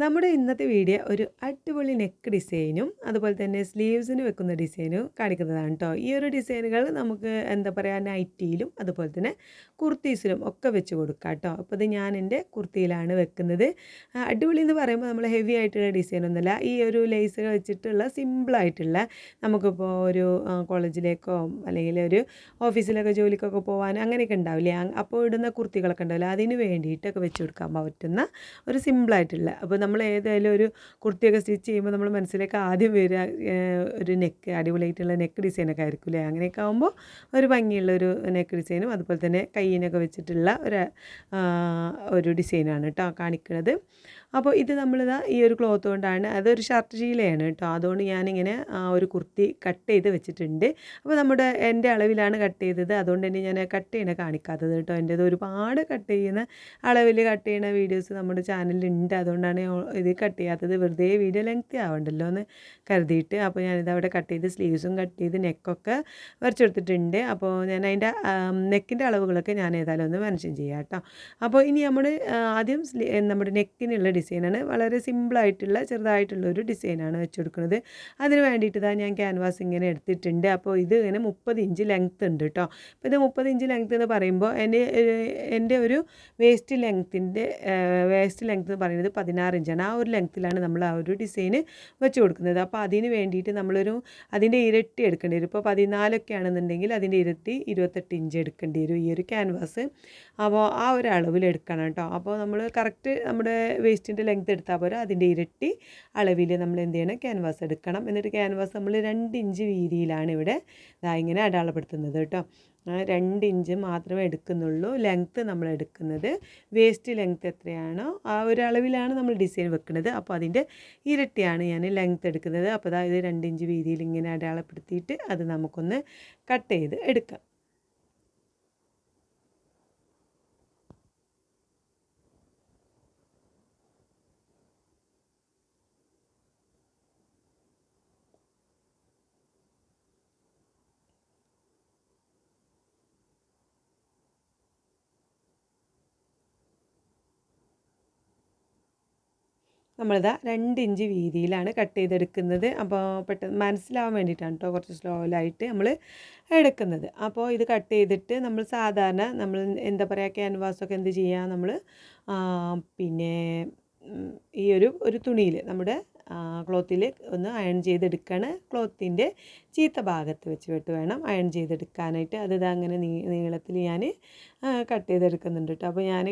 നമ്മുടെ ഇന്നത്തെ വീഡിയോ ഒരു അടിപൊളി നെക്ക് ഡിസൈനും അതുപോലെ തന്നെ സ്ലീവ്സിന് വെക്കുന്ന ഡിസൈനും കാണിക്കുന്നതാണ് കേട്ടോ. ഈ ഒരു ഡിസൈനുകൾ നമുക്ക് എന്താ പറയുക നൈറ്റിയിലും അതുപോലെ തന്നെ കുർത്തീസിലും ഒക്കെ വെച്ച് കൊടുക്കാം കേട്ടോ. അപ്പോൾ ഇത് ഞാൻ എന്റെ കുർത്തിയിലാണ് വെക്കുന്നത്. അടിപൊളി എന്ന് പറയുമ്പോൾ നമ്മൾ ഹെവി ആയിട്ടുള്ള ഡിസൈനൊന്നുമല്ല ഈ ഒരു ലേസുകൾ വെച്ചിട്ടുള്ള സിമ്പിളായിട്ടുള്ള നമുക്കിപ്പോൾ ഒരു കോളേജിലേക്കോ അല്ലെങ്കിൽ ഒരു ഓഫീസിലൊക്കെ ജോലിക്കൊക്കെ പോകാൻ അങ്ങനെയൊക്കെ ഉണ്ടാവില്ലേ? അപ്പോൾ ഇടുന്ന കുർത്തികളൊക്കെ ഉണ്ടാവില്ല? അതിന് വേണ്ടിയിട്ടൊക്കെ വെച്ച് കൊടുക്കാൻ പറ്റുന്ന ഒരു സിമ്പിളായിട്ടുള്ള അപ്പോൾ നമ്മൾ ഏതായാലും ഒരു കുർത്തിയൊക്കെ സ്റ്റിച്ച് ചെയ്യുമ്പോൾ നമ്മൾ മനസ്സിലേക്ക് ആദ്യം വരിക ഒരു നെക്ക് അടിപൊളിയായിട്ടുള്ള നെക്ക് ഡിസൈനൊക്കെ ആയിരിക്കും അല്ലേ? അങ്ങനെയൊക്കെ ആകുമ്പോൾ ഒരു ഭംഗിയുള്ള ഒരു നെക്ക് ഡിസൈനും അതുപോലെ തന്നെ കയ്യിനൊക്കെ വെച്ചിട്ടുള്ള ഒരു ഒരു ഡിസൈനാണ് കേട്ടോ കാണിക്കുന്നത് അപ്പോൾ ഇത് നമ്മളിതാ ഈ ഒരു ക്ലോത്ത് കൊണ്ടാണ്. അതൊരു ഷർട്ട് ശീലയാണ് കേട്ടോ. അതുകൊണ്ട് ഞാനിങ്ങനെ ആ, ഒരു കുർത്തി കട്ട് ചെയ്ത് വെച്ചിട്ടുണ്ട്. അപ്പോൾ നമ്മുടെ എന്റെ അളവിലാണ് കട്ട് ചെയ്തത്. അതുകൊണ്ട് തന്നെ ഞാൻ കട്ട് ചെയ്യണ കാണിക്കാത്തത് കേട്ടോ. എന്റേത് ഒരുപാട് കട്ട് ചെയ്യുന്ന അളവിൽ കട്ട് ചെയ്യുന്ന വീഡിയോസ് നമ്മുടെ ചാനലിലുണ്ട് അതുകൊണ്ടാണ് ഇത് കട്ട് ചെയ്യാത്തത്. വെറുതെ വീഡിയോ ലെങ്ത് ആവണ്ടല്ലോ എന്ന് കരുതിയിട്ട്. അപ്പോൾ ഞാനിത് അവിടെ കട്ട് ചെയ്ത് സ്ലീവ്സും കട്ട് ചെയ്ത് നെക്കൊക്കെ വരച്ചെടുത്തിട്ടുണ്ട്. അപ്പോൾ ഞാൻ അതിന്റെ നെക്കിന്റെ അളവുകളൊക്കെ ഞാൻ ഏതായാലും ഒന്ന് മെൻഷൻ ചെയ്യാം കേട്ടോ. അപ്പോൾ ഇനി നമ്മൾ ആദ്യം നമ്മുടെ നെക്കിനുള്ള ഡിസൈനാണ്. വളരെ സിമ്പിളായിട്ടുള്ള ചെറുതായിട്ടുള്ള ഒരു ഡിസൈനാണ് വെച്ച് കൊടുക്കുന്നത് അതിന് വേണ്ടിയിട്ട് ഞാൻ ക്യാൻവാസ് ഇങ്ങനെ എടുത്തിട്ടുണ്ട്. അപ്പോൾ ഇത് ഇങ്ങനെ മുപ്പത് ഇഞ്ച് ലെങ്ത്ത് ഉണ്ട് കേട്ടോ അപ്പോൾ ഇത് മുപ്പത് ഇഞ്ച് ലെങ്ത്ത് എന്ന് പറയുമ്പോൾ എന്റെ എന്റെ ഒരു വേസ്റ്റ് ലെങ്ത്തിന്റെ വേസ്റ്റ് ലെങ്ത്ത് എന്ന് പറയുന്നത് പതിനാറ് ഇഞ്ചാണ്. ആ ഒരു ലെങ്ത്തിലാണ് നമ്മൾ ആ ഒരു ഡിസൈന് വെച്ച് കൊടുക്കുന്നത്. അപ്പോൾ അതിന് വേണ്ടിയിട്ട് നമ്മളൊരു അതിന്റെ ഇരട്ടി എടുക്കേണ്ടി വരും. ഇപ്പോൾ പതിനാലൊക്കെ ആണെന്നുണ്ടെങ്കിൽ അതിന്റെ ഇരട്ടി ഇരുപത്തെട്ട് ഇഞ്ച് എടുക്കേണ്ടി വരും ഈ ഒരു ക്യാൻവാസ്. അപ്പോൾ ആ ഒരു അളവിൽ എടുക്കണം കേട്ടോ അപ്പോൾ നമ്മൾ കറക്റ്റ് നമ്മുടെ വേസ്റ്റിന്റെ ലെങ്ത് എടുത്താൽ പോരാ അതിന്റെ ഇരട്ടി അളവിൽ നമ്മൾ എന്ത് ചെയ്യണം? ക്യാൻവാസ് എടുക്കണം. എന്നിട്ട് ക്യാൻവാസ് നമ്മൾ രണ്ട് ഇഞ്ച് വീതിയിലാണ് ഇവിടെ ഇങ്ങനെ അടയാളപ്പെടുത്തുന്നത് കേട്ടോ. രണ്ട് ഇഞ്ച് മാത്രമേ എടുക്കുന്നുള്ളൂ. ലെങ്ത്ത് നമ്മൾ എടുക്കുന്നത്. വേസ്റ്റ് ലെങ്ത്ത് എത്രയാണോ ആ ഒരു അളവിലാണ് നമ്മൾ ഡിസൈൻ വെക്കുന്നത്. അപ്പോൾ അതിന്റെ ഇരട്ടിയാണ് ഞാൻ ലെങ്ത്ത് എടുക്കുന്നത്. അപ്പോൾ അതായത് രണ്ട് ഇഞ്ച് വീതിയിൽ ഇങ്ങനെ അടയാളപ്പെടുത്തിയിട്ട് അത് നമുക്കൊന്ന് കട്ട് ചെയ്ത് എടുക്കാം. നമ്മളിതാ രണ്ട് ഇഞ്ച് വീതിയിലാണ് കട്ട് ചെയ്തെടുക്കുന്നത്. അപ്പോൾ പെട്ടെന്ന് മനസ്സിലാവാൻ വേണ്ടിയിട്ടാണ് കേട്ടോ കുറച്ച് സ്ലോയിലായിട്ട് നമ്മൾ എടുക്കുന്നത്. അപ്പോൾ ഇത് കട്ട് ചെയ്തിട്ട് നമ്മൾ സാധാരണ നമ്മൾ എന്താ പറയുക ക്യാൻവാസൊക്കെ എന്ത് ചെയ്യുക നമ്മൾ പിന്നെ ഈ ഒരു ഒരു തുണിയിൽ നമ്മുടെ ക്ലോത്തിൽ ഒന്ന് അയൺ ചെയ്തെടുക്കുകയാണ് ക്ലോത്തിന്റെ ചീത്ത ഭാഗത്ത് വെച്ച് വിട്ട് വേണം അയൺ ചെയ്തെടുക്കാനായിട്ട്. അത് അങ്ങനെ നീളത്തിൽ ഞാൻ കട്ട് ചെയ്തെടുക്കുന്നുണ്ട് കേട്ടോ അപ്പോൾ ഞാൻ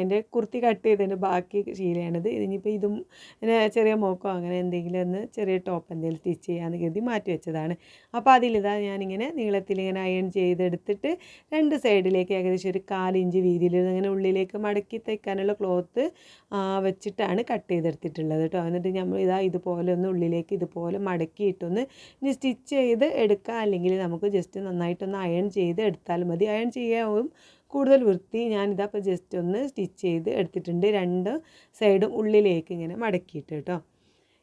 എന്റെ കുർത്തി കട്ട് ചെയ്തതിന് ബാക്കി ശീലയാണിത്. ഇനിയിപ്പോൾ ഇതും ചെറിയ മോക്കോ അങ്ങനെ എന്തെങ്കിലും ഒന്ന് ചെറിയ ടോപ്പ് എന്തെങ്കിലും സ്റ്റിച്ച് ചെയ്യാമെന്ന് കരുതി മാറ്റി വെച്ചതാണ്. അപ്പോൾ അതിലിതാ ഞാനിങ്ങനെ നീളത്തിൽ ഇങ്ങനെ അയൺ ചെയ്തെടുത്തിട്ട് രണ്ട് സൈഡിലേക്ക് ഏകദേശം ഒരു കാലിഞ്ച് വീതിയിൽ അങ്ങനെ ഉള്ളിലേക്ക് മടക്കി തയ്ക്കാനുള്ള ക്ലോത്ത് വെച്ചിട്ടാണ് കട്ട് ചെയ്തെടുത്തിട്ടുള്ളത് കേട്ടോ എന്നിട്ട് നമ്മൾ ഇതാ ഇതുപോലെ ഒന്ന് ഉള്ളിലേക്ക് ഇതുപോലെ മടക്കിയിട്ടൊന്ന് ഇനി സ്റ്റിച്ച് ചെയ്ത് എടുക്കുക അല്ലെങ്കിൽ നമുക്ക് ജസ്റ്റ് നന്നായിട്ടൊന്ന് അയൺ ചെയ്ത് എടുത്താൽ മതി. അയൺ ചെയ്യാവും കൂടുതൽ വൃത്തി ഞാനിതാ ഇപ്പോൾ ജസ്റ്റ് ഒന്ന് സ്റ്റിച്ച് ചെയ്ത് എടുത്തിട്ടുണ്ട്. രണ്ട് സൈഡും ഉള്ളിലേക്ക് ഇങ്ങനെ മടക്കിയിട്ട് കേട്ടോ.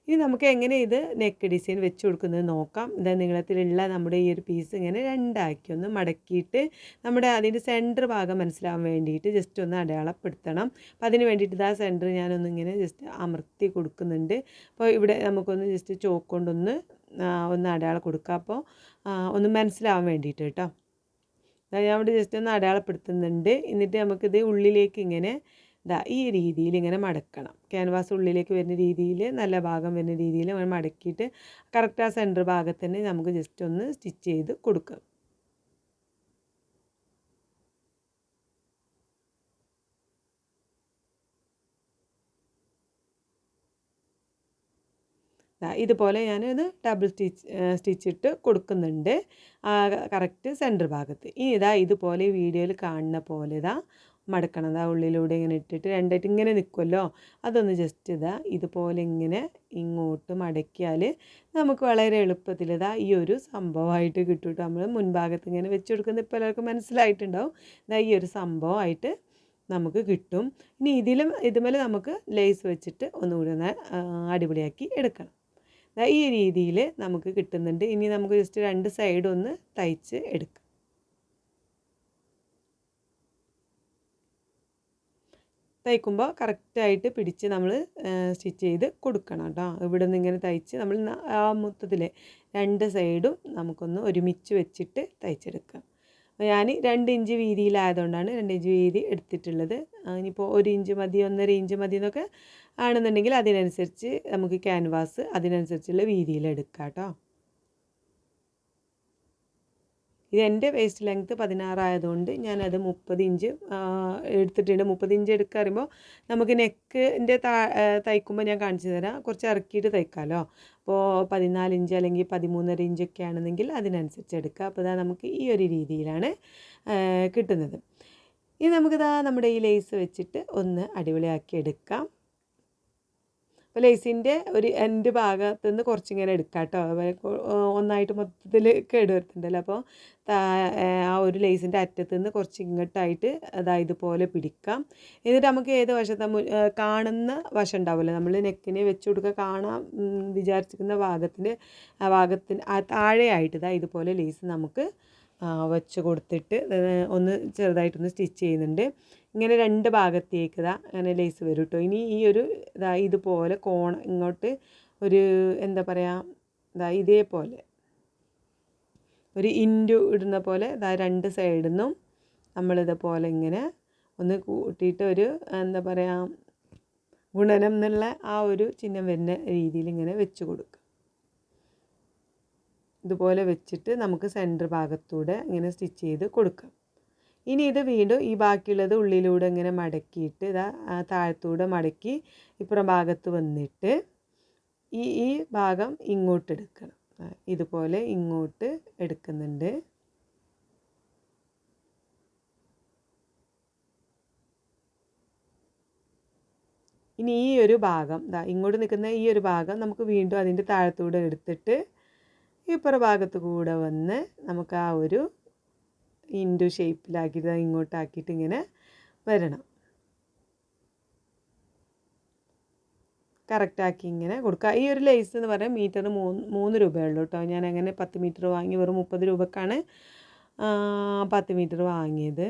ഇനി നമുക്ക് എങ്ങനെ ഇത് നെക്ക് ഡിസൈൻ വെച്ച് കൊടുക്കുന്നത് നോക്കാം. ഇതാ നീളത്തിലുള്ള നമ്മുടെ ഈ ഒരു പീസ് ഇങ്ങനെ രണ്ടാക്കി ഒന്ന് മടക്കിയിട്ട് നമ്മുടെ അതിന്റെ സെന്റർ ഭാഗം മനസ്സിലാവാൻ വേണ്ടിയിട്ട് ജസ്റ്റ് ഒന്ന് അടയാളപ്പെടുത്തണം. അപ്പോൾ അതിന് വേണ്ടിയിട്ട് ഇതാ സെന്റർ ഞാനൊന്ന് ഇങ്ങനെ ജസ്റ്റ് അമർത്തി കൊടുക്കുന്നുണ്ട്. അപ്പോൾ ഇവിടെ നമുക്കൊന്ന് ജസ്റ്റ് ചോക്ക് കൊണ്ടൊന്ന് ഒന്ന് അടയാളം കൊടുക്കുക അപ്പോൾ ഒന്ന് മനസ്സിലാവാൻ വേണ്ടിയിട്ട് കേട്ടോ. ഞാൻ ഇവിടെ ജസ്റ്റ് ഒന്ന് അടയാളപ്പെടുത്തുന്നുണ്ട്. എന്നിട്ട് നമുക്കിത് ഉള്ളിലേക്ക് ഇങ്ങനെ ദാ ഈ രീതിയിൽ ഇങ്ങനെ മടക്കണം. ക്യാൻവാസ് ഉള്ളിലേക്ക് വരുന്ന രീതിയിൽ നല്ല ഭാഗം വരുന്ന രീതിയിൽ അങ്ങനെ മടക്കിയിട്ട് കറക്റ്റ് ആ സെന്റർ ഭാഗത്ത് തന്നെ നമുക്ക് ജസ്റ്റ് ഒന്ന് സ്റ്റിച്ച് ചെയ്ത് കൊടുക്കാം. ഇതുപോലെ ഞാനിത് ഡബിൾ സ്റ്റിച്ച് സ്റ്റിച്ചിട്ട് കൊടുക്കുന്നുണ്ട്. കറക്റ്റ് സെന്റർ ഭാഗത്ത്. ഇനി ഇതാ ഇതുപോലെ വീഡിയോയിൽ കാണുന്ന പോലെ ഇതാ മടക്കണം. ആ ഉള്ളിലൂടെ ഇങ്ങനെ ഇട്ടിട്ട് രണ്ടായിട്ട് ഇങ്ങനെ നിൽക്കുമല്ലോ അതൊന്ന് ജസ്റ്റ് ഇതാ ഇതുപോലെ ഇങ്ങനെ ഇങ്ങോട്ട് മടക്കിയാൽ നമുക്ക് വളരെ എളുപ്പത്തിൽ ഇതാ ഈ ഒരു സംഭവമായിട്ട് കിട്ടും നമ്മൾ മുൻഭാഗത്ത് ഇങ്ങനെ വെച്ച് കൊടുക്കുന്നത് ഇപ്പോൾ എല്ലാവർക്കും മനസ്സിലായിട്ടുണ്ടാവും. ഇതാ ഈ ഒരു സംഭവമായിട്ട് നമുക്ക് കിട്ടും. ഇനി ഇതിലും ഇതുമേലെ നമുക്ക് ലേസ് വെച്ചിട്ട് ഒന്നുകൂടി ഒന്ന് അടിപൊളിയാക്കി എടുക്കണം. ഈ രീതിയിൽ നമുക്ക് കിട്ടുന്നുണ്ട്. ഇനി നമുക്ക് ജസ്റ്റ് രണ്ട് സൈഡൊന്ന് തയ്ച്ച് എടുക്കാം. തയ്ക്കുമ്പോൾ കറക്റ്റായിട്ട് പിടിച്ച് നമ്മൾ സ്റ്റിച്ച് ചെയ്ത് കൊടുക്കണം കേട്ടോ ഇവിടെ നിന്ന് ഇങ്ങനെ തയ്ച്ച് നമ്മൾ ആ മൊത്തത്തിൽ രണ്ട് സൈഡും നമുക്കൊന്ന് ഒരുമിച്ച് വെച്ചിട്ട് തയ്ച്ചെടുക്കാം. ഞാൻ രണ്ട് ഇഞ്ച് വീതിയിലായതുകൊണ്ടാണ് രണ്ട് ഇഞ്ച് വീതി എടുത്തിട്ടുള്ളത്. ഇനിയിപ്പോൾ ഒരു ഇഞ്ച് മതി ഒന്നര ഇഞ്ച് മതി എന്നൊക്കെ ആണെന്നുണ്ടെങ്കിൽ അതിനനുസരിച്ച് നമുക്ക് ക്യാൻവാസ് അതിനനുസരിച്ചുള്ള വീതിയിൽ എടുക്കാം കേട്ടോ ഇത് എന്റെ വേസ്റ്റ് ലെങ്ത്ത് പതിനാറായതുകൊണ്ട് ഞാനത് മുപ്പത് ഇഞ്ച് എടുത്തിട്ടുണ്ട്. മുപ്പത് ഇഞ്ച് എടുക്കുക പറയുമ്പോൾ നമുക്ക് നെക്കിന്റെ താ തയ്ക്കുമ്പോൾ ഞാൻ കാണിച്ചു തരാം. കുറച്ച് ഇറക്കിയിട്ട് തയ്ക്കാമല്ലോ അപ്പോൾ പതിനാല് ഇഞ്ച് അല്ലെങ്കിൽ പതിമൂന്നര ഇഞ്ചൊക്കെ ആണെന്നെങ്കിൽ അതിനനുസരിച്ച് എടുക്കുക അപ്പോൾ ഇതാ നമുക്ക് ഈ ഒരു രീതിയിലാണ് കിട്ടുന്നത്. ഇനി നമുക്കിതാ നമ്മുടെ ഈ ലേസ് വെച്ചിട്ട് ഒന്ന് അടിപൊളിയാക്കി എടുക്കാം. അപ്പോൾ ലേസിന്റെ ഒരു എൻഡ് ഭാഗത്ത് നിന്ന് കുറച്ചിങ്ങനെ എടുക്കാം കേട്ടോ ഒന്നായിട്ട് മൊത്തത്തിൽ കേട് വരുത്തുണ്ടല്ലോ അപ്പോൾ ആ ഒരു ലേസിന്റെ അറ്റത്ത് നിന്ന് കുറച്ച് ഇങ്ങോട്ടായിട്ട് അതായത് ഇതുപോലെ പിടിക്കാം. എന്നിട്ട് നമുക്ക് ഏത് വശത്ത കാണുന്ന വശം ഉണ്ടാവുമല്ലോ. നമ്മൾ നെക്കിന് വെച്ച് കൊടുക്കുക കാണാൻ ഉം, വിചാരിച്ചിരിക്കുന്ന ഭാഗത്തിന്റെ ആ ഭാഗത്തിന് താഴെയായിട്ട് ഇതാ ഇതുപോലെ ലേസ് നമുക്ക് വെച്ച് കൊടുത്തിട്ട് ഒന്ന് ചെറുതായിട്ടൊന്ന് സ്റ്റിച്ച് ചെയ്യുന്നുണ്ട്. ഇങ്ങനെ രണ്ട് ഭാഗത്തേക്ക് ഇതാ അങ്ങനെ ലേസ് വരും കേട്ടോ ഇനി ഈ ഒരു ഇതാ ഇതുപോലെ കോണ ഇങ്ങോട്ട് ഒരു എന്താ പറയുക ഇതാ ഇതേപോലെ ഒരു ഇന്റു ഇടുന്ന പോലെ ഇതാ രണ്ട് സൈഡിൽ നിന്നും നമ്മളിതുപോലെ ഇങ്ങനെ ഒന്ന് കൂട്ടിയിട്ട് ഒരു എന്താ പറയുക ഗുണനം എന്നുള്ള ആ ഒരു ചിഹ്നം വരുന്ന രീതിയിൽ ഇങ്ങനെ വെച്ച് കൊടുക്കുക. ഇതുപോലെ വെച്ചിട്ട് നമുക്ക് സെന്റർ ഭാഗത്തൂടെ ഇങ്ങനെ സ്റ്റിച്ച് ചെയ്ത് കൊടുക്കാം. ഇനി ഇത് വീണ്ടും ഈ ബാക്കിയുള്ളത് ഉള്ളിലൂടെ ഇങ്ങനെ മടക്കിയിട്ട് ഇതാ താഴത്തൂടെ മടക്കി ഇപ്പുറം ഭാഗത്ത് വന്നിട്ട് ഈ ഈ ഭാഗം ഇങ്ങോട്ട് എടുക്കണം. ഇതുപോലെ ഇങ്ങോട്ട് എടുക്കുന്നുണ്ട്. ഇനി ഈ ഒരു ഭാഗം ദാ ഇങ്ങോട്ട് നിൽക്കുന്ന ഈ ഒരു ഭാഗം നമുക്ക് വീണ്ടും അതിന്റെ താഴത്തൂടെ എടുത്തിട്ട് ഇപ്പുറ ഭാഗത്ത് കൂടെ വന്ന് നമുക്ക് ആ ഒരു ഇൻഡു ഷേപ്പിലാക്കിയിട്ട് ഇങ്ങോട്ടാക്കിയിട്ട് ഇങ്ങനെ വരണം. കറക്റ്റാക്കി ഇങ്ങനെ കൊടുക്കുക. ഈ ഒരു ലേസ് എന്ന് പറയാൻ മീറ്റർ മൂന്ന് മൂന്ന് രൂപയുള്ളൂ കേട്ടോ. ഞാൻ അങ്ങനെ പത്ത് മീറ്റർ വാങ്ങി വെറും മുപ്പത് രൂപക്കാണ് പത്ത് മീറ്റർ വാങ്ങിയത്.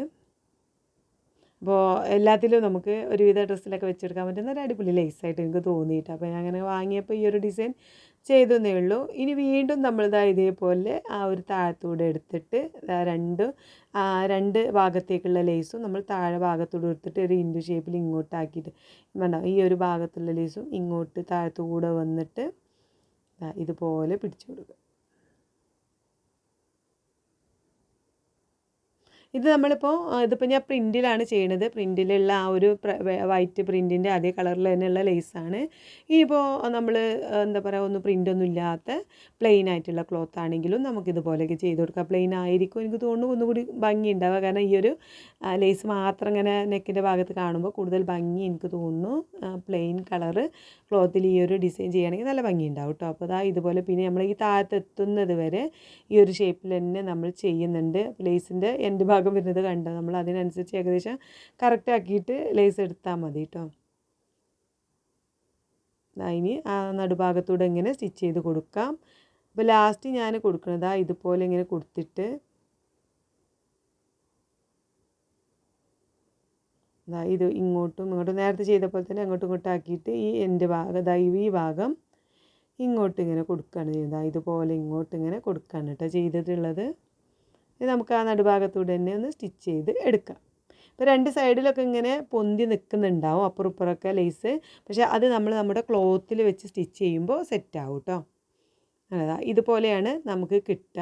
അപ്പോൾ എല്ലാത്തിലും നമുക്ക് ഒരുവിധ ഡ്രസ്സിലൊക്കെ വെച്ചെടുക്കാൻ പറ്റുന്ന ഒരു അടിപൊളി ലേസായിട്ട് എനിക്ക് തോന്നിയിട്ട് അപ്പോൾ ഞാൻ അങ്ങനെ വാങ്ങിയപ്പോൾ ഈ ഒരു ഡിസൈൻ ചെയ്തെന്നേ ഉള്ളൂ. ഇനി വീണ്ടും നമ്മളിതാ ഇതേപോലെ ആ ഒരു താഴത്തൂടെ എടുത്തിട്ട് രണ്ട് രണ്ട് ഭാഗത്തേക്കുള്ള ലേസും നമ്മൾ താഴെ ഭാഗത്തൂടെ എടുത്തിട്ട് ഒരു ഇൻഡു ഷേപ്പിൽ ഇങ്ങോട്ടാക്കിയിട്ട് വേണ്ട ഈ ഒരു ഭാഗത്തുള്ള ലേസും ഇങ്ങോട്ട് താഴത്തുകൂടെ വന്നിട്ട് ഇതുപോലെ പിടിച്ചു കൊടുക്കുക. ഇത് നമ്മളിപ്പോൾ ഇതിപ്പോൾ ഞാൻ പ്രിന്റിലാണ് ചെയ്യണത്. പ്രിന്റിലുള്ള ആ ഒരു വൈറ്റ് പ്രിന്റിന്റെ അതേ കളറിൽ തന്നെയുള്ള ലേസാണ്. ഇനിയിപ്പോൾ നമ്മൾ എന്താ പറയുക ഒന്നും പ്രിന്റൊന്നും ഇല്ലാത്ത പ്ലെയിൻ ആയിട്ടുള്ള ക്ലോത്ത് ആണെങ്കിലും നമുക്കിതുപോലെയൊക്കെ ചെയ്ത് കൊടുക്കാം. പ്ലെയിൻ ആയിരിക്കും എനിക്ക് തോന്നുന്നു ഒന്നുകൂടി ഭംഗി ഉണ്ടാവുക കാരണം ഈ ഒരു ലേസ് മാത്രം ഇങ്ങനെ നെക്കിന്റെ ഭാഗത്ത് കാണുമ്പോൾ കൂടുതൽ ഭംഗി എനിക്ക് തോന്നുന്നു. പ്ലെയിൻ കളറ് ക്ലോത്തിൽ ഈ ഒരു ഡിസൈൻ ചെയ്യുകയാണെങ്കിൽ നല്ല ഭംഗി ഉണ്ടാവും കേട്ടോ. അപ്പോൾ അതാ ഇതുപോലെ പിന്നെ നമ്മൾ ഈ താഴത്തെത്തുന്നത് വരെ ഈ ഒരു ഷേപ്പിൽ തന്നെ നമ്മൾ ചെയ്യുന്നുണ്ട്. ലേസിന്റെ എന്റെ ഭാഗം വരുന്നത് കണ്ടോ നമ്മൾ അതിനനുസരിച്ച് ഏകദേശം കറക്റ്റ് ആക്കിയിട്ട് ലേസ് എടുത്താൽ മതി കേട്ടോ ഇനി ആ നടുഭാഗത്തൂടെ ഇങ്ങനെ സ്റ്റിച്ച് ചെയ്ത് കൊടുക്കാം. അപ്പോൾ ലാസ്റ്റ് ഞാൻ കൊടുക്കുന്നത് ഇതുപോലെ ഇങ്ങനെ കൊടുത്തിട്ട് ഇതാ ഇത് ഇങ്ങോട്ടും ഇങ്ങോട്ടും നേരത്തെ ചെയ്ത പോലെ തന്നെ അങ്ങോട്ടും ഇങ്ങോട്ടും ആക്കിയിട്ട് ഈ എന്റെ ഭാഗം ദാ ഈ ഭാഗം ഇങ്ങോട്ട് ഇങ്ങനെ കൊടുക്കുകയാണ് ചെയ്യുന്നത്. ഇതുപോലെ ഇങ്ങോട്ട് ഇങ്ങനെ കൊടുക്കുകയാണ് കേട്ടോ ചെയ്തിട്ടുള്ളത്. ഇത് നമുക്ക് ആ നടുഭാഗത്തൂടെ തന്നെ ഒന്ന് സ്റ്റിച്ച് ചെയ്ത് എടുക്കാം. ഇപ്പോൾ രണ്ട് സൈഡിലൊക്കെ ഇങ്ങനെ പൊന്തി നിൽക്കുന്നുണ്ടാവും അപ്പുറം ഇപ്പുറമൊക്കെ ലേസ്. പക്ഷേ അത് നമ്മൾ നമ്മുടെ ക്ലോത്തിൽ വെച്ച് സ്റ്റിച്ച് ചെയ്യുമ്പോൾ സെറ്റാവും കേട്ടോ അതാ ഇതുപോലെയാണ് നമുക്ക് കിട്ടുക.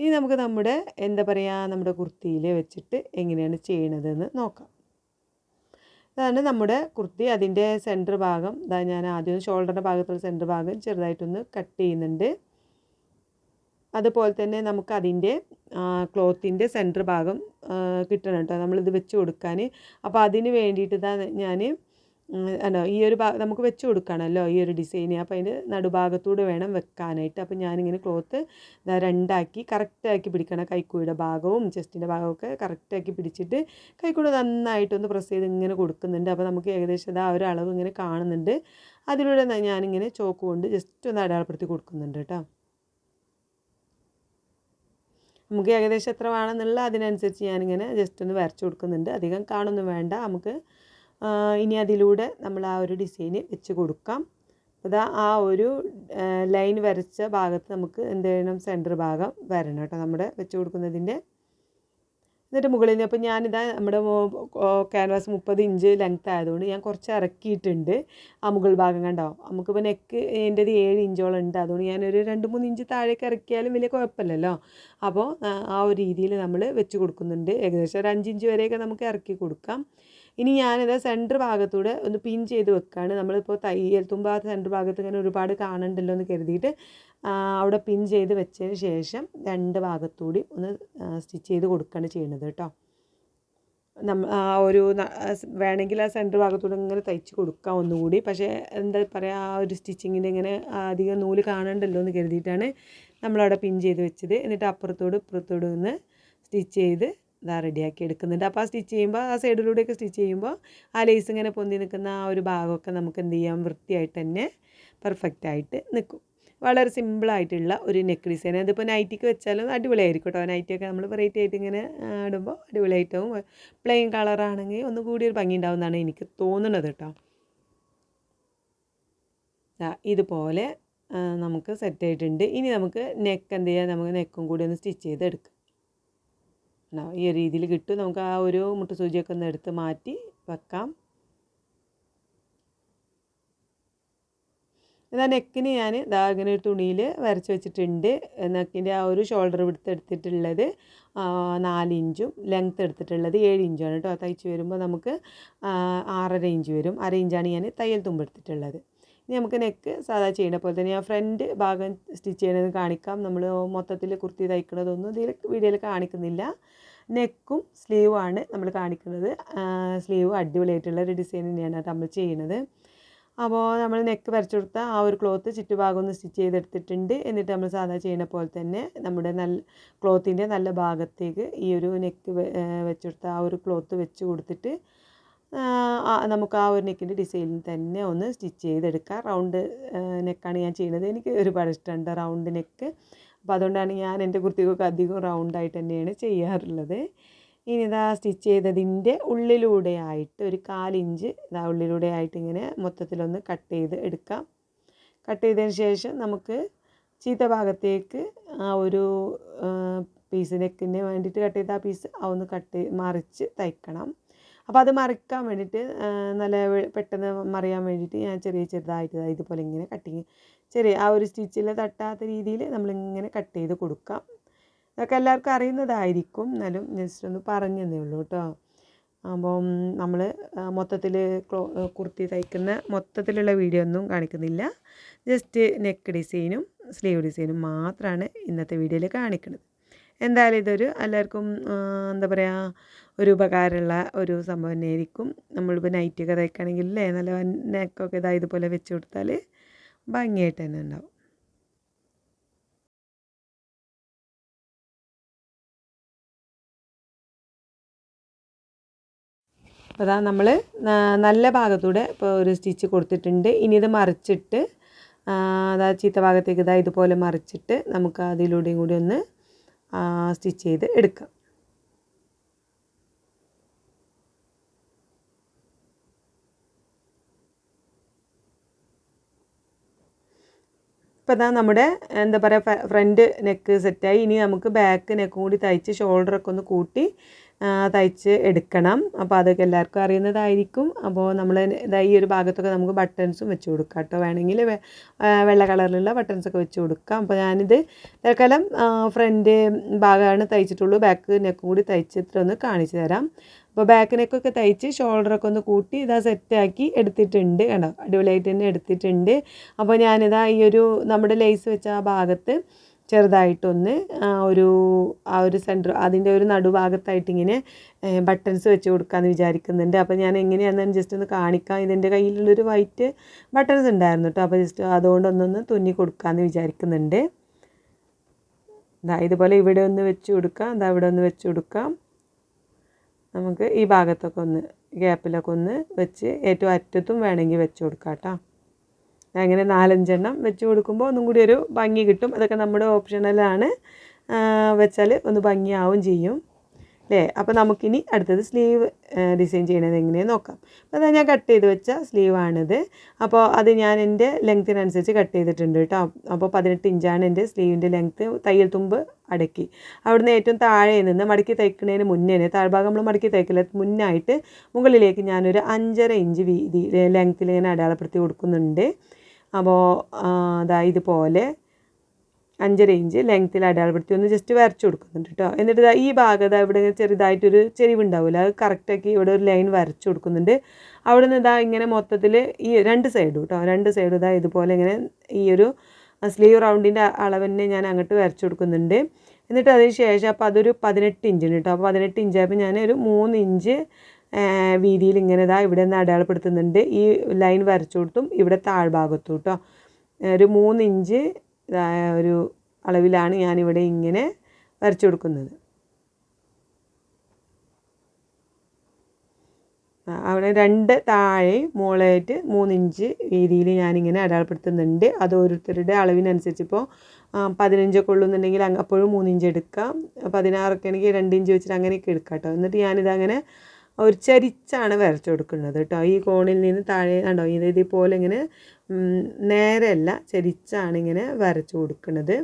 ഇനി നമുക്ക് നമ്മുടെ എന്താ പറയുക നമ്മുടെ കുർത്തിയിൽ വെച്ചിട്ട് എങ്ങനെയാണ് ചെയ്യണതെന്ന് നോക്കാം. അതാണ് നമ്മുടെ കുർത്തി. അതിന്റെ സെന്റർ ഭാഗം ഇതാ ഞാൻ ആദ്യം ഷോൾഡറിന്റെ ഭാഗത്തുള്ള സെന്റർ ഭാഗം ചെറുതായിട്ടൊന്ന് കട്ട് ചെയ്യുന്നുണ്ട്. അതുപോലെ തന്നെ നമുക്ക് അതിന്റെ ക്ലോത്തിന്റെ സെന്റർ ഭാഗം ആ, കിട്ടണം കേട്ടോ. നമ്മളിത് വെച്ച് കൊടുക്കാൻ. അപ്പോൾ അതിന് വേണ്ടിയിട്ട് ഇതാ ഞാൻ അല്ലോ ഈ ഒരു ഭാഗം നമുക്ക് വെച്ച് കൊടുക്കണമല്ലോ ഈ ഒരു ഡിസൈൻ അപ്പോൾ അതിന്റെ നടുഭാഗത്തൂടെ വേണം വെക്കാനായിട്ട്. അപ്പോൾ ഞാനിങ്ങനെ ക്ലോത്ത് രണ്ടാക്കി കറക്റ്റാക്കി പിടിക്കണം. കൈക്കൂടെ ഭാഗവും ചെസ്റ്റിന്റെ ഭാഗമൊക്കെ കറക്റ്റാക്കി പിടിച്ചിട്ട് കൈക്കൂടെ നന്നായിട്ടൊന്ന് പ്രസ് ചെയ്ത് ഇങ്ങനെ കൊടുക്കുന്നുണ്ട്. അപ്പോൾ നമുക്ക് ഏകദേശം ഇതാ ഒരു അളവ് ഇങ്ങനെ കാണുന്നുണ്ട്. അതിലൂടെ ഞാനിങ്ങനെ ചോക്ക് കൊണ്ട് ജസ്റ്റ് ഒന്ന് അടയാളപ്പെടുത്തി കൊടുക്കുന്നുണ്ട് കേട്ടോ. നമുക്ക് ഏകദേശം എത്ര വേണമെന്നുള്ള അതിനനുസരിച്ച് ഞാനിങ്ങനെ ജസ്റ്റ് ഒന്ന് വരച്ച് കൊടുക്കുന്നുണ്ട്. അധികം കാണൊന്നും വേണ്ട. നമുക്ക് ഇനി അതിലൂടെ നമ്മൾ ആ ഒരു ഡിസൈന് വെച്ച് കൊടുക്കാം. അതാ ആ ഒരു ലൈൻ വരച്ച ഭാഗത്ത് നമുക്ക് എന്ത് ചെയ്യണം? സെന്റർ ഭാഗം വരണം കേട്ടോ. നമ്മുടെ വെച്ച് കൊടുക്കുന്നതിന്റെ എന്നിട്ട് മുകളിൽ അപ്പോൾ ഞാനിതാ നമ്മുടെ ക്യാൻവാസ് മുപ്പത് ഇഞ്ച് ലെങ്ത് ആയതുകൊണ്ട് ഞാൻ കുറച്ച് ഇറക്കിയിട്ടുണ്ട്. ആ മുകൾ ഭാഗം കണ്ടാവും നമുക്കിപ്പോൾ നെക്ക് എന്റെത് ഏഴ് ഇഞ്ചോളം ഉണ്ട്. അതുകൊണ്ട് ഞാനൊരു രണ്ട് മൂന്ന് ഇഞ്ച് താഴേക്ക് ഇറക്കിയാലും വലിയ കുഴപ്പമില്ലല്ലോ. അപ്പോൾ ആ ഒരു രീതിയിൽ നമ്മൾ വെച്ച് കൊടുക്കുന്നുണ്ട്. ഏകദേശം ഒരു അഞ്ച് ഇഞ്ച് വരെയൊക്കെ നമുക്ക് ഇറക്കി കൊടുക്കാം. ഇനി ഞാനിത് സെന്റർ ഭാഗത്തൂടെ ഒന്ന് പിൻ ചെയ്ത് വെക്കുകയാണ് നമ്മളിപ്പോൾ തയ്യൽ തുമ്പ സെന്റർ ഭാഗത്ത് ഇങ്ങനെ ഒരുപാട് കാണണ്ടല്ലോ എന്ന് കരുതിയിട്ട് അവിടെ പിൻ ചെയ്ത് വെച്ചതിന് ശേഷം രണ്ട് ഭാഗത്തൂടി ഒന്ന് സ്റ്റിച്ച് ചെയ്ത് കൊടുക്കുകയാണ് ചെയ്യുന്നത് കേട്ടോ. നമ്മ ഒരു വേണമെങ്കിൽ ആ സെന്റർ ഭാഗത്തൂടെ ഇങ്ങനെ തയ്ച്ച് കൊടുക്കാം ഒന്നുകൂടി. പക്ഷേ എന്താ പറയുക ആ ഒരു സ്റ്റിച്ചിങ്ങിന്റെ ഇങ്ങനെ അധികം നൂൽ കാണണ്ടല്ലോ എന്ന് കരുതിയിട്ടാണ് നമ്മളവിടെ പിൻ ചെയ്ത് വെച്ചത്. എന്നിട്ട് അപ്പുറത്തോട് ഇപ്പുറത്തോട് ഒന്ന് സ്റ്റിച്ച് ചെയ്ത് ഇതാ റെഡിയാക്കി എടുക്കുന്നുണ്ട്. അപ്പോൾ ആ സ്റ്റിച്ച് ചെയ്യുമ്പോൾ ആ സൈഡിലൂടെയൊക്കെ സ്റ്റിച്ച് ചെയ്യുമ്പോൾ ആ ലേസ് ഇങ്ങനെ പൊന്തി നിൽക്കുന്ന ആ ഒരു ഭാഗമൊക്കെ നമുക്ക് എന്ത് ചെയ്യാം? വൃത്തിയായിട്ട് തന്നെ പെർഫെക്റ്റ് ആയിട്ട് നിൽക്കും. വളരെ സിമ്പിളായിട്ടുള്ള ഒരു നെക്ക് ഡിസൈൻ അതിപ്പോൾ നൈറ്റിക്ക് വെച്ചാലും അടിപൊളിയായിരിക്കും കേട്ടോ നൈറ്റിയൊക്കെ നമ്മൾ വെറൈറ്റി ആയിട്ട് ഇങ്ങനെ ഇടുമ്പോൾ അടിപൊളിയായിട്ടും പ്ലെയിൻ കളറാണെങ്കിൽ ഒന്ന് കൂടി ഒരു ഭംഗി ഉണ്ടാവുമെന്നാണ് എനിക്ക് തോന്നുന്നത് കേട്ടോ ഇതുപോലെ നമുക്ക് സെറ്റ് ആയിട്ടുണ്ട്. ഇനി നമുക്ക് നെക്ക് എന്ത് ചെയ്യാം? നമുക്ക് നെക്കും കൂടി ഒന്ന് സ്റ്റിച്ച് ചെയ്ത് എടുക്കാം ഈ രീതിയിൽ കിട്ടും. നമുക്ക് ആ ഒരു മുട്ട സൂചിയൊക്കെ ഒന്ന് എടുത്ത് മാറ്റി വെക്കാം. ഇതാ നെക്കിന് ഞാൻ ഇതാ ഒരു തുണിയിൽ വരച്ച് വെച്ചിട്ടുണ്ട്. നെക്കിന്റെ ആ ഒരു ഷോൾഡർ വിടുത്ത് എടുത്തിട്ടുള്ളത് നാല് ഇഞ്ചും ലെങ്ത്ത് എടുത്തിട്ടുള്ളത് ഏഴ് ഇഞ്ചാണ് കേട്ടോ. തയ്ച്ച് വരുമ്പോൾ നമുക്ക് ആറര ഇഞ്ച് വരും. അര ഇഞ്ചാണ് ഞാൻ തയ്യൽ തുമ്പ് എടുത്തിട്ടുള്ളത്. ഇനി നമുക്ക് നെക്ക് സാധാ ചെയ്യുന്ന പോലെ തന്നെ ആ ഫ്രണ്ട് ഭാഗം സ്റ്റിച്ച് ചെയ്യണത് കാണിക്കാം. നമ്മൾ മൊത്തത്തിൽ കുർത്തി തയ്ക്കുന്നതൊന്നും ഇതിൽ വീഡിയോയിൽ കാണിക്കുന്നില്ല. നെക്കും സ്ലീവുമാണ് നമ്മൾ കാണിക്കുന്നത്. സ്ലീവ് അടിപൊളിയായിട്ടുള്ള ഒരു ഡിസൈൻ തന്നെയാണ് നമ്മൾ ചെയ്യുന്നത്. അപ്പോൾ നമ്മൾ നെക്ക് വരച്ചു കൊടുത്ത ആ ഒരു ക്ലോത്ത് ചുറ്റുഭാഗം ഒന്ന് സ്റ്റിച്ച് ചെയ്തെടുത്തിട്ടുണ്ട്. എന്നിട്ട് നമ്മൾ സാധാ ചെയ്യുന്ന പോലെ തന്നെ നമ്മുടെ നല്ല ക്ലോത്തിന്റെ നല്ല ഭാഗത്തേക്ക് ഈ ഒരു നെക്ക് വെച്ച് കൊടുത്ത ആ ഒരു ക്ലോത്ത് വെച്ച് കൊടുത്തിട്ട് നമുക്ക് ആ ഒരു നെക്കിന്റെ ഡിസൈനിൽ തന്നെ ഒന്ന് സ്റ്റിച്ച് ചെയ്തെടുക്കാം. റൗണ്ട് നെക്കാണ് ഞാൻ ചെയ്യുന്നത്. എനിക്ക് ഒരുപാട് ഇഷ്ടമുണ്ട് റൗണ്ട് നെക്ക് അപ്പോൾ അതുകൊണ്ടാണ് ഞാൻ എന്റെ കുർത്തികൾക്ക് അധികം റൗണ്ടായിട്ട് തന്നെയാണ് ചെയ്യാറുള്ളത്. ഇനി ഇതാ സ്റ്റിച്ച് ചെയ്തതിന്റെ ഉള്ളിലൂടെ ആയിട്ട് ഒരു കാലിഞ്ച് ഇതാ ഉള്ളിലൂടെ ആയിട്ട് ഇങ്ങനെ മൊത്തത്തിലൊന്ന് കട്ട് ചെയ്ത് എടുക്കാം. കട്ട് ചെയ്തതിന് ശേഷം നമുക്ക് ചീത്ത ഭാഗത്തേക്ക് ആ ഒരു പീസ് നെക്കിന് വേണ്ടിയിട്ട് കട്ട് ചെയ്ത ആ പീസ് ഒന്ന് കട്ട് മറിച്ച് തയ്ക്കണം. അപ്പോൾ അത് മറിക്കാൻ വേണ്ടിയിട്ട് നല്ല പെട്ടെന്ന് മറിയാൻ വേണ്ടിയിട്ട് ഞാൻ ചെറിയ ചെറുതായിട്ട് ഇതുപോലെ ഇങ്ങനെ കട്ടിങ് ചെറിയ ആ ഒരു സ്റ്റിച്ചിൽ തട്ടാത്ത രീതിയിൽ നമ്മളിങ്ങനെ കട്ട് ചെയ്ത് കൊടുക്കാം. ഇതൊക്കെ എല്ലാവർക്കും അറിയുന്നതായിരിക്കും. എന്നാലും ജസ്റ്റ് ഒന്ന് പറഞ്ഞതേ ഉള്ളൂ കേട്ടോ. അപ്പം നമ്മൾ മൊത്തത്തിൽ ക്ലോ കുർത്തി തയ്ക്കുന്ന മൊത്തത്തിലുള്ള വീഡിയോ ഒന്നും കാണിക്കുന്നില്ല. ജസ്റ്റ് നെക്ക് ഡിസൈനും സ്ലീവ് ഡിസൈനും മാത്രമാണ് ഇന്നത്തെ വീഡിയോയിൽ കാണിക്കുന്നത് എന്തായാലും ഇതൊരു എല്ലാവർക്കും എന്താ പറയുക ഒരു ഉപകാരമുള്ള ഒരു സംഭവം തന്നെയായിരിക്കും. നമ്മളിപ്പോൾ നൈറ്റൊക്കെ തയ്ക്കുകയാണെങ്കിൽ അല്ലേ നല്ല നെക്കൊക്കെ ഇതാ ഇതുപോലെ വെച്ച് കൊടുത്താൽ ഭംഗിയായിട്ട് തന്നെ ഉണ്ടാവും. അപ്പോൾ അതാ നമ്മൾ നല്ല ഭാഗത്തൂടെ ഇപ്പോൾ ഒരു സ്റ്റിച്ച് കൊടുത്തിട്ടുണ്ട്. ഇനി ഇത് മറിച്ചിട്ട് അതാ ചീത്ത ഭാഗത്തേക്ക് ഇതാ ഇതുപോലെ മറിച്ചിട്ട് നമുക്ക് അതിലൂടെയും കൂടി ഒന്ന് സ്റ്റിച്ച് ചെയ്ത് എടുക്കുക. ഇപ്പോൾ അതാ നമ്മുടെ എന്താ പറയുക ഫ്രണ്ട് നെക്ക് സെറ്റായി. ഇനി നമുക്ക് ബാക്ക് നെക്കും കൂടി തയ്ച്ച് ഷോൾഡറൊക്കെ ഒന്ന് കൂട്ടി തയ്ച്ച് എടുക്കണം. അപ്പോൾ അതൊക്കെ എല്ലാവർക്കും അറിയുന്നതായിരിക്കും. അപ്പോൾ നമ്മൾ ഈ ഒരു ഭാഗത്തൊക്കെ നമുക്ക് ബട്ടൺസും വെച്ച് കൊടുക്കാം കേട്ടോ. വേണമെങ്കിൽ വെള്ള കളറിലുള്ള ബട്ടൺസൊക്കെ വെച്ച് കൊടുക്കാം. അപ്പോൾ ഞാനിത് തൽക്കാലം ഫ്രണ്ട് ഭാഗമാണ് തയ്ച്ചിട്ടുള്ളൂ. ബാക്ക് നെക്കും കൂടി തയ്ച്ചിട്ട് ഒന്ന് കാണിച്ചു തരാം. അപ്പോൾ ബാക്ക് നെക്കൊക്കെ തയ്ച്ച് ഷോൾഡറൊക്കെ ഒന്ന് കൂട്ടി ഇതാ സെറ്റാക്കി എടുത്തിട്ടുണ്ട് കണ്ടോ? അടിപൊളിയായിട്ട് തന്നെ എടുത്തിട്ടുണ്ട്. അപ്പോൾ ഞാനിതാ ഈ ഒരു നമ്മുടെ ലേസ് വെച്ച ആ ഭാഗത്ത് ചെറുതായിട്ടൊന്ന് ഒരു ആ ഒരു സെന്റർ അതിന്റെ ഒരു നടുഭാഗത്തായിട്ട് ഇങ്ങനെ ബട്ടൺസ് വെച്ച് കൊടുക്കാമെന്ന് വിചാരിക്കുന്നുണ്ട്. അപ്പോൾ ഞാൻ എങ്ങനെയാണെന്ന് ജസ്റ്റ് ഒന്ന് കാണിക്കാം. ഇതിന്റെ കയ്യിലുള്ളൊരു വൈറ്റ് ബട്ടൺസ് ഉണ്ടായിരുന്നു കേട്ടോ അപ്പോൾ ജസ്റ്റ് അതുകൊണ്ടൊന്നൊന്ന് തുന്നി കൊടുക്കാമെന്ന് വിചാരിക്കുന്നുണ്ട്. ഇതാ ഇതുപോലെ ഇവിടെ ഒന്ന് വെച്ച് കൊടുക്കാം. ഇതാ ഇവിടെ ഒന്ന് വെച്ച് കൊടുക്കാം. നമുക്ക് ഈ ഭാഗത്തൊക്കെ ഒന്ന് ഗ്യാപ്പിലൊക്കെ ഒന്ന് വെച്ച് ഏറ്റവും അറ്റത്തും വേണമെങ്കിൽ വെച്ച് കൊടുക്കാം കേട്ടോ അങ്ങനെ നാലഞ്ചെണ്ണം വെച്ച് കൊടുക്കുമ്പോൾ ഒന്നും കൂടി ഒരു ഭംഗി കിട്ടും. അതൊക്കെ നമ്മുടെ ഓപ്ഷണലാണ് വെച്ചാൽ ഒന്ന് ഭംഗിയാവും ചെയ്യും. അല്ലേ അപ്പോൾ നമുക്കിനി അടുത്തത് സ്ലീവ് ഡിസൈൻ ചെയ്യണത് എങ്ങനെയാണെന്ന് നോക്കാം. അപ്പോൾ അതാ ഞാൻ കട്ട് ചെയ്ത് വെച്ച സ്ലീവാണിത് അപ്പോൾ അത് ഞാൻ എന്റെ ലെങ്ത്തിനനുസരിച്ച് കട്ട് ചെയ്തിട്ടുണ്ട് കേട്ടോ. അപ്പോൾ പതിനെട്ട് ഇഞ്ചാണ് എന്റെ സ്ലീവിന്റെ ലെങ്ത്ത് തയ്യൽ തുമ്പ് അടക്കി. അവിടുന്ന് ഏറ്റവും താഴെ നിന്ന് മടക്കി തയ്ക്കുന്നതിന് മുന്നേ താഴ്ഭാഗം നമ്മൾ മടക്കി തയ്ക്കില്ല മുന്നായിട്ട് മുകളിലേക്ക് ഞാനൊരു അഞ്ചര ഇഞ്ച് വീതി ലെങ്ത്തിൽ ഇങ്ങനെ അടയാളപ്പെടുത്തി കൊടുക്കുന്നുണ്ട്. അപ്പോൾ അതാ ഇതുപോലെ അഞ്ചര ഇഞ്ച് ലെങ്ത്തിൽ അടയാളപ്പെടുത്തി ഒന്ന് ജസ്റ്റ് വരച്ചു കൊടുക്കുന്നുണ്ട് കേട്ടോ എന്നിട്ട് ദാ ഈ ഭാഗത്ത് ഇവിടെ ചെറുതായിട്ടൊരു ചെരിവുണ്ടാവില്ല അത് കറക്റ്റാക്കി ഇവിടെ ഒരു ലൈൻ വരച്ചു കൊടുക്കുന്നുണ്ട്. അവിടെ നിന്ന് ഇതാ ഇങ്ങനെ മൊത്തത്തിൽ ഈ രണ്ട് സൈഡും കേട്ടോ രണ്ട് സൈഡും ഇതാ ഇതുപോലെ ഇങ്ങനെ ഈ ഒരു സ്ലീവ് റൗണ്ടിന്റെ അളവ് തന്നെ ഞാൻ അങ്ങോട്ട് വരച്ചു കൊടുക്കുന്നുണ്ട്. എന്നിട്ട് അതിന് ശേഷം അപ്പോൾ അതൊരു പതിനെട്ട് ഇഞ്ചിന് കേട്ടോ അപ്പോൾ പതിനെട്ട് ഇഞ്ചായപ്പോൾ ഞാൻ ഒരു മൂന്ന് ഇഞ്ച് വീതിയിൽ ഇങ്ങനെ ഇതാ ഇവിടെ നിന്ന് അടയാളപ്പെടുത്തുന്നുണ്ട്. ഈ ലൈൻ വരച്ചു കൊടുത്തും ഇവിടെ താഴ്ഭാഗത്തും കേട്ടോ ഒരു മൂന്ന് ഇഞ്ച് ഒരു അളവിലാണ് ഞാനിവിടെ ഇങ്ങനെ വരച്ചു കൊടുക്കുന്നത് അവിടെ രണ്ട് താഴെ മുകളായിട്ട് മൂന്നിഞ്ച് വീതിയിൽ ഞാനിങ്ങനെ അടയാളപ്പെടുത്തുന്നുണ്ട്. അത് ഓരോരുത്തരുടെ അളവിനനുസരിച്ച് ഇപ്പോൾ പതിനഞ്ചൊക്കെ ഉള്ളുന്നുണ്ടെങ്കിൽ അപ്പോഴും മൂന്നിഞ്ച് എടുക്കാം. പതിനാറൊക്കെ ആണെങ്കിൽ രണ്ട് ഇഞ്ച് വെച്ചിട്ട് അങ്ങനെയൊക്കെ എടുക്കാം കേട്ടോ. എന്നിട്ട് ഞാനിതങ്ങനെ ഒരു ചരിച്ചാണ് വരച്ചു കൊടുക്കുന്നത് കേട്ടോ. ഈ കോണിൽ നിന്ന് താഴെ കണ്ടോ ഇത് ഇതുപോലെ ഇങ്ങനെ നേരെയല്ല ചരിച്ചാണ് ഇങ്ങനെ വരച്ചു കൊടുക്കുന്നത്.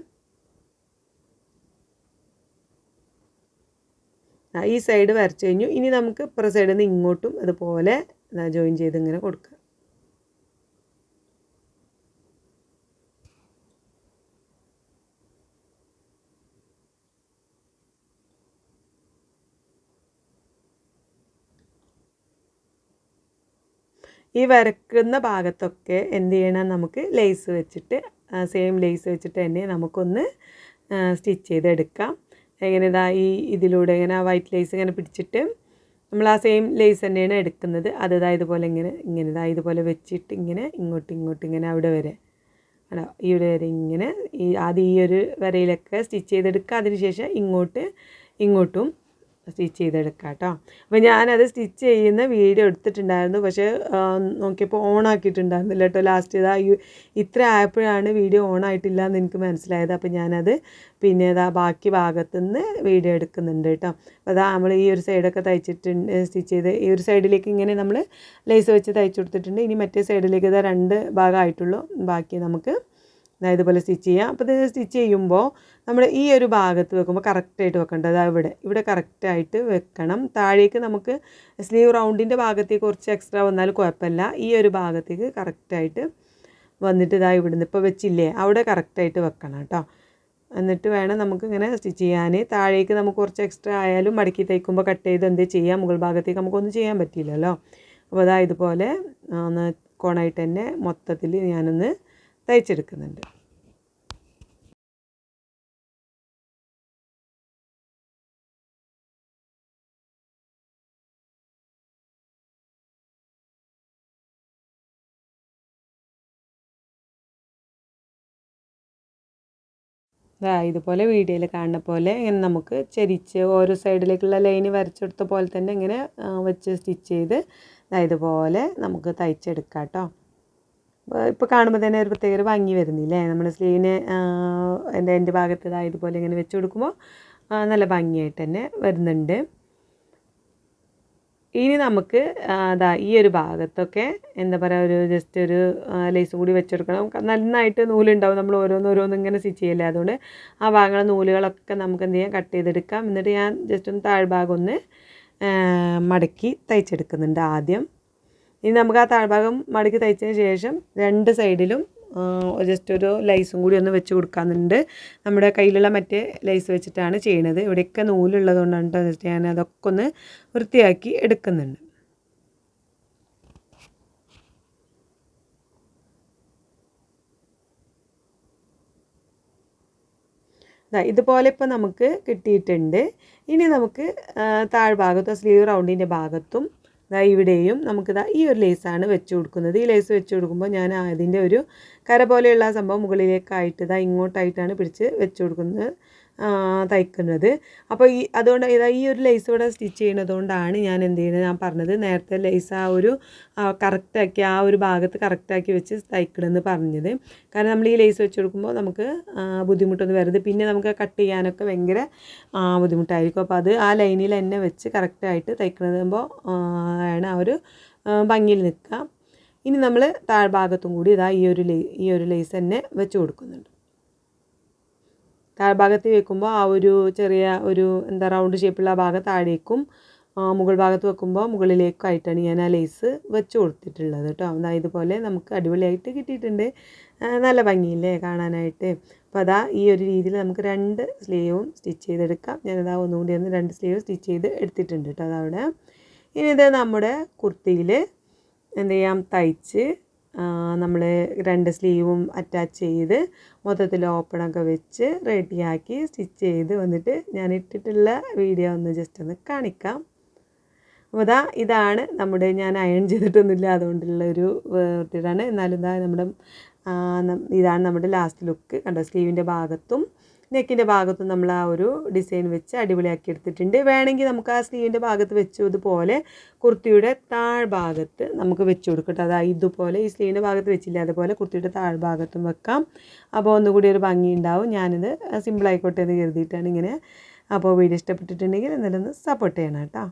ഈ സൈഡ് വരച്ചു കഴിഞ്ഞു. ഇനി നമുക്ക് ഇപ്പുറ സൈഡിൽ നിന്ന് ഇങ്ങോട്ടും അതുപോലെ ജോയിൻ ചെയ്ത് ഇങ്ങനെ കൊടുക്കുക ഈ വരക്കുന്ന ഭാഗത്തൊക്കെ എന്ത് ചെയ്യണം നമുക്ക് ലേസ് വെച്ചിട്ട് സെയിം ലേസ് വെച്ചിട്ട് തന്നെ നമുക്കൊന്ന് സ്റ്റിച്ച് ചെയ്തെടുക്കാം. എങ്ങനെ ഇതാ ഈ ഇതിലൂടെ ഇങ്ങനെ വൈറ്റ് ലേസ് ഇങ്ങനെ പിടിച്ചിട്ട് നമ്മൾ ആ സെയിം ലേസ് തന്നെയാണ് എടുക്കുന്നത്. അത് ഇതാ ഇതുപോലെ ഇങ്ങനെ ഇങ്ങനെ ഇതാ ഇതുപോലെ വെച്ചിട്ട് ഇങ്ങനെ ഇങ്ങോട്ട് ഇങ്ങോട്ട് ഇങ്ങനെ അവിടെ വരെ. ആണോ ഇവിടെ വരെ ഇങ്ങനെ ഈ ആദ്യം ഈ ഒരു വരയിലൊക്കെ സ്റ്റിച്ച് ചെയ്തെടുക്കുക. അതിന് ശേഷം ഇങ്ങോട്ട് ഇങ്ങോട്ടും സ്റ്റിച്ച് ചെയ്തെടുക്കാം കേട്ടോ. അപ്പോൾ ഞാനത് സ്റ്റിച്ച് ചെയ്യുന്ന വീഡിയോ എടുത്തിട്ടുണ്ടായിരുന്നു. പക്ഷേ നോക്കിയപ്പോൾ ഓൺ ആക്കിയിട്ടുണ്ടായിരുന്നില്ല കേട്ടോ. ലാസ്റ്റ് ഇതാ ഇത്ര ആയപ്പോഴാണ് വീഡിയോ ഓൺ ആയിട്ടില്ല എന്ന് എനിക്ക് മനസ്സിലായത്. അപ്പോൾ ഞാനത് പിന്നെ ഇതാ ബാക്കി ഭാഗത്തു നിന്ന് വീഡിയോ എടുക്കുന്നുണ്ട് കേട്ടോ. അപ്പോൾ അതാ നമ്മൾ ഈ ഒരു സൈഡൊക്കെ തയ്ച്ചിട്ടുണ്ട് സ്റ്റിച്ച് ചെയ്ത് ഈ ഒരു സൈഡിലേക്ക് ഇങ്ങനെ നമ്മൾ ലേസ് വെച്ച് തയ്ച്ചു കൊടുത്തിട്ടുണ്ട്. ഇനി മറ്റേ സൈഡിലേക്ക് ഇതാ രണ്ട് ഭാഗമായിട്ടുള്ളൂ. ബാക്കി നമുക്ക് ഇതുപോലെ സ്റ്റിച്ച് ചെയ്യുക അപ്പോൾ ഇത് സ്റ്റിച്ച് ചെയ്യുമ്പോൾ നമ്മൾ ഈ ഒരു ഭാഗത്ത് വെക്കുമ്പോൾ കറക്റ്റായിട്ട് വെക്കേണ്ടത് ഇവിടെ. ഇവിടെ കറക്റ്റായിട്ട് വെക്കണം. താഴേക്ക് നമുക്ക് സ്ലീവ് റൗണ്ടിന്റെ ഭാഗത്തേക്ക് കുറച്ച് എക്സ്ട്രാ വന്നാൽ കുഴപ്പമില്ല. ഈ ഒരു ഭാഗത്തേക്ക് കറക്റ്റായിട്ട് വന്നിട്ട് ഇതാ ഇവിടുന്ന് ഇപ്പോൾ വെച്ചില്ലേ? അവിടെ കറക്റ്റായിട്ട് വെക്കണം കേട്ടോ. എന്നിട്ട് വേണം നമുക്ക് ഇങ്ങനെ സ്റ്റിച്ച് ചെയ്യാൻ താഴേക്ക് നമുക്ക് കുറച്ച് എക്സ്ട്രാ ആയാലും മടക്കി തയ്ക്കുമ്പോൾ കട്ട് ചെയ്ത് എന്ത് ചെയ്യാം? മുകൾ ഭാഗത്തേക്ക് നമുക്കൊന്നും ചെയ്യാൻ പറ്റില്ലല്ലോ. അപ്പോൾ അതാ ഇതുപോലെ ഒന്ന് കോണായിട്ട് തന്നെ മൊത്തത്തിൽ ഞാനൊന്ന് തയ്ച്ചെടുക്കുന്നുണ്ട്. ഇതുപോലെ വീഡിയോയിൽ കാണുന്ന പോലെ ഇങ്ങനെ നമുക്ക് ചരിച്ച് ഓരോ സൈഡിലേക്കുള്ള ലൈന് വരച്ചെടുത്ത പോലെ തന്നെ ഇങ്ങനെ വെച്ച് സ്റ്റിച്ച് ചെയ്ത് ഇതുപോലെ നമുക്ക് തയ്ച്ചെടുക്കാം കേട്ടോ. ഇപ്പോൾ കാണുമ്പോൾ തന്നെ ഒരു പ്രത്യേക ഒരു ഭംഗി വരുന്നില്ലേ? നമ്മുടെ സ്ലീവിന് എന്റെ എന്റെ ഭാഗത്ത് ഇതാ ഇതുപോലെ ഇങ്ങനെ വെച്ച് കൊടുക്കുമ്പോൾ നല്ല ഭംഗിയായിട്ട് തന്നെ വരുന്നുണ്ട്. ഇനി നമുക്ക് അതാ ഈ ഒരു ഭാഗത്തൊക്കെ എന്താ പറയുക ഒരു ജസ്റ്റ് ഒരു ലേസ് കൂടി വെച്ചെടുക്കണം. നന്നായിട്ട് നൂലുണ്ടാവും. നമ്മൾ ഓരോന്ന് ഓരോന്ന് ഇങ്ങനെ സ്റ്റിച്ച് ചെയ്യില്ലേ? അതുകൊണ്ട് ആ ഭാഗങ്ങളെ നൂലുകളൊക്കെ നമുക്ക് എന്ത് ചെയ്യാം? കട്ട് ചെയ്തെടുക്കാം. എന്നിട്ട് ഞാൻ ജസ്റ്റ് ഒന്ന് താഴ്ഭാഗം ഒന്ന് മടക്കി തയ്ച്ചെടുക്കുന്നുണ്ട് ആദ്യം. ഇനി നമുക്ക് ആ താഴ്ഭാഗം മടക്കി തയ്ച്ചതിന് ശേഷം രണ്ട് സൈഡിലും ജസ്റ്റ് ഒരു ലൈസും കൂടി ഒന്ന് വെച്ച് കൊടുക്കാമെന്നുണ്ട് നമ്മുടെ കയ്യിലുള്ള മറ്റേ ലൈസ് വെച്ചിട്ടാണ് ചെയ്യണത്. ഇവിടെയൊക്കെ നൂലുള്ളത് കൊണ്ടാണ് വെച്ചിട്ട് ഞാൻ അതൊക്കെ ഒന്ന് വൃത്തിയാക്കി എടുക്കുന്നുണ്ട്. ഇതുപോലെ ഇപ്പോൾ നമുക്ക് കിട്ടിയിട്ടുണ്ട്. ഇനി നമുക്ക് താഴ്ഭാഗത്തും സ്ലീവ് റൗണ്ടിന്റെ ഭാഗത്തും ദാ ഇവിടെയും നമുക്ക് ദാ ഈ ഒരു ലേസാണ് വെച്ച് കൊടുക്കുന്നത്. ഈ ലേസ് വെച്ച് കൊടുക്കുമ്പോൾ ഞാൻ അതിന്റെ ഒരു കര പോലെയുള്ള സംഭവം മുകളിലേക്കായിട്ട് ദാ ഇങ്ങോട്ടായിട്ടാണ് പിടിച്ച് വെച്ച് കൊടുക്കുന്നത്. തയ്ക്കുന്നത്. അപ്പോൾ ഈ അതുകൊണ്ട് ഇതാ ഈ ഒരു ലേസ് ഇവിടെ സ്റ്റിച്ച് ചെയ്യുന്നതുകൊണ്ടാണ് ഞാൻ എന്ത് ചെയ്യുന്നത്? ഞാൻ പറഞ്ഞത് നേരത്തെ ലേസ് ആ ഒരു കറക്റ്റാക്കി ആ ഒരു ഭാഗത്ത് കറക്റ്റാക്കി വെച്ച് തയ്ക്കണമെന്ന് പറഞ്ഞത്. കാരണം നമ്മൾ ഈ ലേസ് വെച്ച് കൊടുക്കുമ്പോൾ നമുക്ക് ബുദ്ധിമുട്ടൊന്നും വരരുത്. പിന്നെ നമുക്ക് കട്ട് ചെയ്യാനൊക്കെ ഭയങ്കര ബുദ്ധിമുട്ടായിരിക്കും. അപ്പോൾ അത് ആ ലൈനിൽ തന്നെ വെച്ച് കറക്റ്റായിട്ട് തയ്ക്കണതുമ്പോൾ ആണ് ആ ഒരു ഭംഗിയിൽ നിൽക്കുക. ഇനി നമ്മൾ താഴ്ഭാഗത്തും കൂടി ഇതാ ഈ ഒരു ലേ ഈ ഒരു ലേസ് തന്നെ വെച്ച് കൊടുക്കുന്നുണ്ട്. താഴ്ഭാഗത്ത് വെക്കുമ്പോൾ ആ ഒരു ചെറിയ ഒരു എന്താ റൗണ്ട് ഷേപ്പുള്ള ഭാഗം താഴേക്കും മുകൾ ഭാഗത്ത് വെക്കുമ്പോൾ മുകളിലേക്കായിട്ടാണ് ഞാൻ ആ ലേസ് വെച്ച് കൊടുത്തിട്ടുള്ളത് കേട്ടോ അതാ ഇതുപോലെ നമുക്ക് അടിപൊളിയായിട്ട് കിട്ടിയിട്ടുണ്ട്. നല്ല ഭംഗിയില്ലേ കാണാനായിട്ട്. അപ്പോൾ അതാ ഈ ഒരു രീതിയിൽ നമുക്ക് രണ്ട് സ്ലീവും സ്റ്റിച്ച് ചെയ്തെടുക്കാം. ഞാനതാ ഒന്നുകൂടി ഒന്ന് രണ്ട് സ്ലീവ് സ്റ്റിച്ച് ചെയ്ത് എടുത്തിട്ടുണ്ട് കേട്ടോ അതവിടെ ഇനി ഇത് നമ്മുടെ കുർത്തിയിൽ എന്ത് ചെയ്യാം തയ്ച്ച് നമ്മൾ രണ്ട് സ്ലീവും അറ്റാച്ച് ചെയ്ത് മൊത്തത്തിൽ ഓപ്പണൊക്കെ വെച്ച് റെഡിയാക്കി സ്റ്റിച്ച് ചെയ്ത് വന്നിട്ട് ഞാൻ ഇട്ടിട്ടുള്ള വീഡിയോ ഒന്ന് ജസ്റ്റ് ഒന്ന് കാണിക്കാം. അപ്പോൾ ഇതാ ഇതാണ് നമ്മുടെ ഞാൻ അയൺ ചെയ്തിട്ടൊന്നുമില്ല അതുകൊണ്ടുള്ള ഒരു ഇതാണ് എന്നാലും ഇതാ നമ്മുടെ ഇതാണ് നമ്മുടെ ലാസ്റ്റ് ലുക്ക് കണ്ടോ? സ്ലീവിന്റെ ഭാഗത്തും നെക്കിന്റെ ഭാഗത്ത് നമ്മൾ ആ ഒരു ഡിസൈൻ വെച്ച് അടിപൊളിയാക്കി എടുത്തിട്ടുണ്ട്. വേണമെങ്കിൽ നമുക്ക് ആ സ്ലീവിന്റെ ഭാഗത്ത് വെച്ചതുപോലെ കുർത്തിയുടെ താഴ്ഭാഗത്ത് നമുക്ക് വെച്ച് കൊടുക്കട്ടെ അതായത് ഇതുപോലെ ഈ സ്ലീവിന്റെ ഭാഗത്ത് വെച്ചില്ല അതുപോലെ കുർത്തിയുടെ താഴ്ഭാഗത്തും വെക്കാം. അപ്പോൾ ഒന്നുകൂടി ഒരു ഭംഗി ഉണ്ടാവും. ഞാനിത് സിമ്പിൾ ആയിക്കോട്ടെ എന്ന് കരുതിയിട്ടാണ് ഇങ്ങനെ. അപ്പോൾ വീഡിയോ ഇഷ്ടപ്പെട്ടിട്ടുണ്ടെങ്കിൽ എന്തായാലും ഒന്ന് സപ്പോർട്ട് ചെയ്യണം കേട്ടോ.